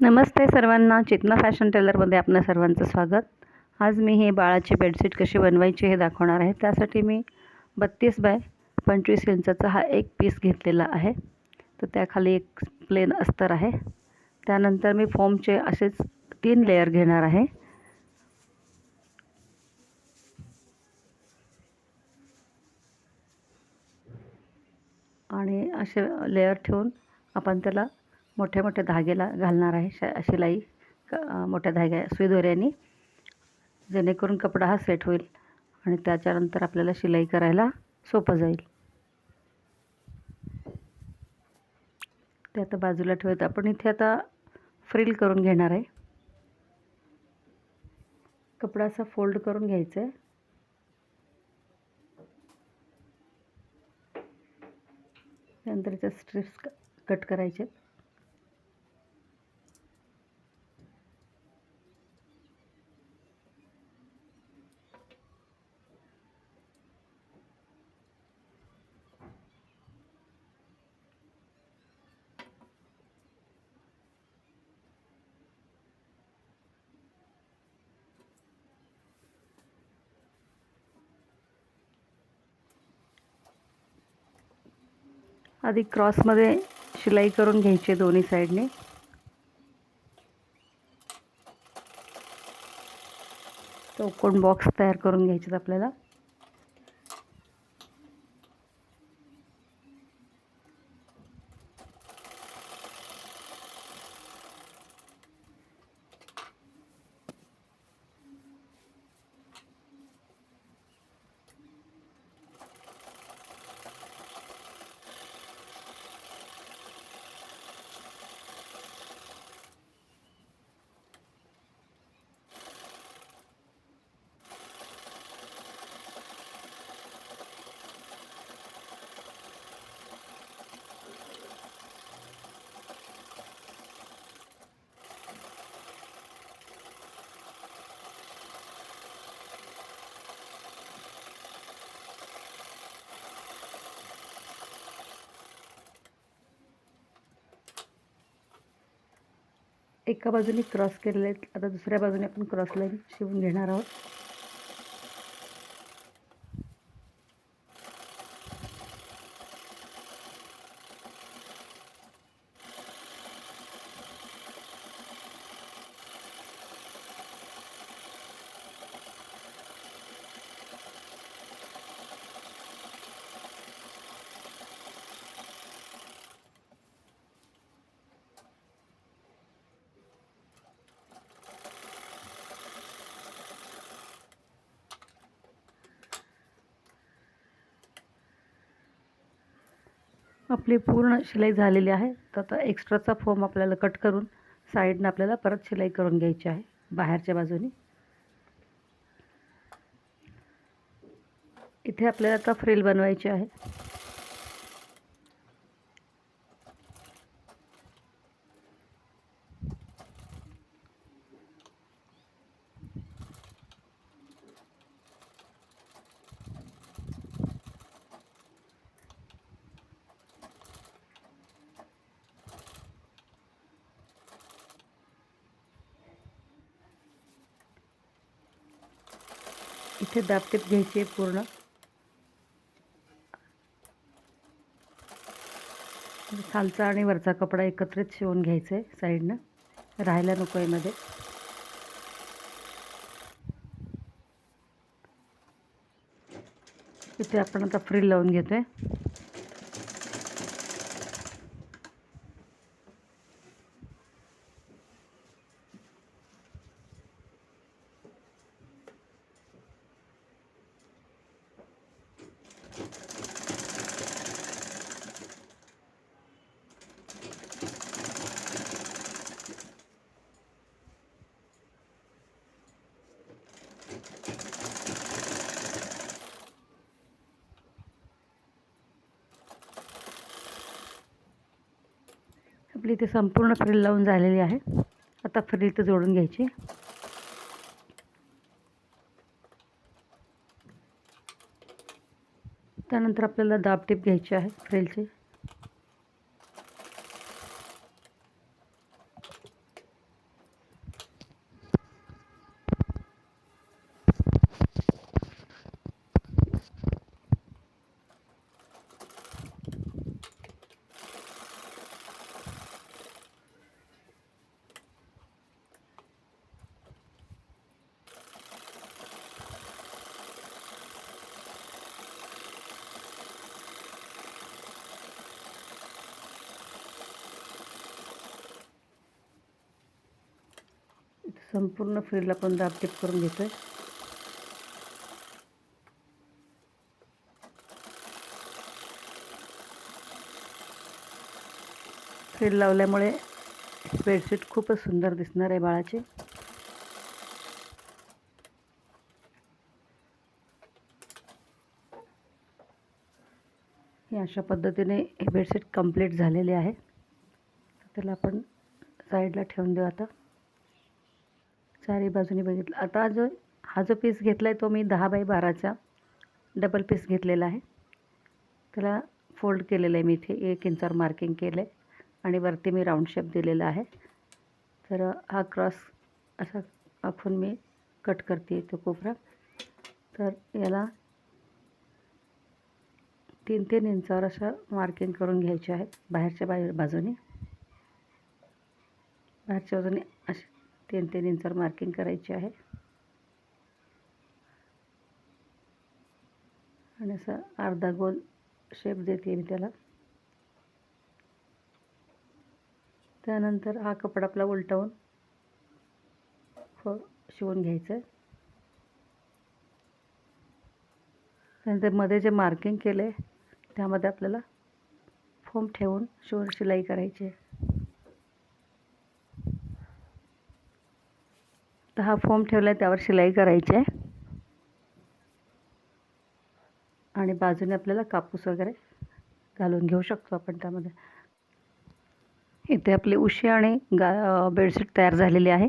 नमस्ते सर्वांना चेतना फॅशन टेलरमध्ये आपलं सर्वांचं स्वागत. आज मी हे बाळाची बेडशीट कशी बनवायची हे दाखवणार आहे. त्यासाठी मी बत्तीस बाय पंचवीस इंचाचा हा एक पीस घेतलेला आहे. तर त्याखाली एक प्लेन अस्तर आहे. त्यानंतर मी फोमचे असेच तीन लेयर घेणार आहे. आणि असे लेयर ठेवून आपण त्याला मोठे मोठे धागेला घालणार आहे श शिलाई क मोठ्या धाग्या सुईदोऱ्याने. जेणेकरून कपडा हा सेट होईल आणि त्याच्यानंतर आपल्याला शिलाई करायला सोपं जाईल. ते आता बाजूला ठेवत आपण. इथे आता फ्रिल करून घेणार आहे. कपडा असा फोल्ड करून घ्यायचा आहे. त्यानंतर त्याच्या स्ट्रिप्स कट करायचे आहेत. आधी क्रॉसमध्ये शिलाई करून घ्यायची दोन्ही साईडने चौकोन बॉक्स तयार करून घ्यायचे आपल्याला. एका बाजूने क्रॉस केलेले आहेत. आता दुसऱ्या बाजूने आपण क्रॉस लाईन शिवून घेणार आहोत. आपली पूर्ण शिलाई झालेली आहे. तर आता एक्स्ट्राचा फॉर्म आपल्याला कट करून साईडनं आपल्याला परत शिलाई करून घ्यायची आहे. बाहेरच्या बाजूने. इथे आपल्याला आता फ्रिल बनवायची आहे. इथे दाबटेप घ्यायची आहे पूर्ण. खालचा आणि वरचा कपडा एकत्रित शिवून घ्यायचा आहे साईडनं. राहायला नको आहे मध्ये इथे आपण आता फ्रील लावून घेतो आहे आपली इथे संपूर्ण फ्रिल लावून झालेली आहे. आता फ्रिल इथं जोडून घ्यायची. त्यानंतर आपल्याला दाब टीप घ्यायची आहे फ्रिलची संपूर्ण फ्रीला पण दाबटीप करून घेतो आहे फ्रीड लावल्यामुळे बेडशीट खूपच सुंदर दिसणार आहे बाळाची. हे अशा पद्धतीने हे बेडशीट कंप्लीट झालेले आहे. त्याला आपण साईडला ठेवून देऊ आता. चारही बाजूनी बघितलं. आता जो हा जो पीस घेतला आहे तो मी दहा बाय बाराचा डबल पीस घेतलेला आहे. त्याला फोल्ड केलेलं आहे मी इथे. एक इंचावर मार्किंग केलं आहे आणि वरती मी राऊंड शेप दिलेला आहे. तर हा क्रॉस असा आखून मी कट करते तो कोपरा. तर याला तीन तीन इंचावर असं मार्किंग करून घ्यायचे आहे. बाहेरच्या बाहेर बाजूने. बाहेरच्या बाजूने असे तीन तीन इंचावर मार्किंग करायची आहे. आणि असं अर्धा गोल शेप देते मी त्याला. त्यानंतर हा कपडा आपला उलटवून फ शिवून घ्यायचं आहे त्यानंतरमध्ये जे मार्किंग केलं आहे त्यामध्ये आपल्याला फोम ठेवून शिवून शिलाई करायची आहे. हा फोम ठेवला आहे त्यावर शिलाई करायची आहे. आणि बाजूने आपल्याला कापूस वगैरे घालून घेऊ शकतो आपण त्यामध्ये. इथे आपली उशी आणि गा बेडशीट तयार झालेली आहे.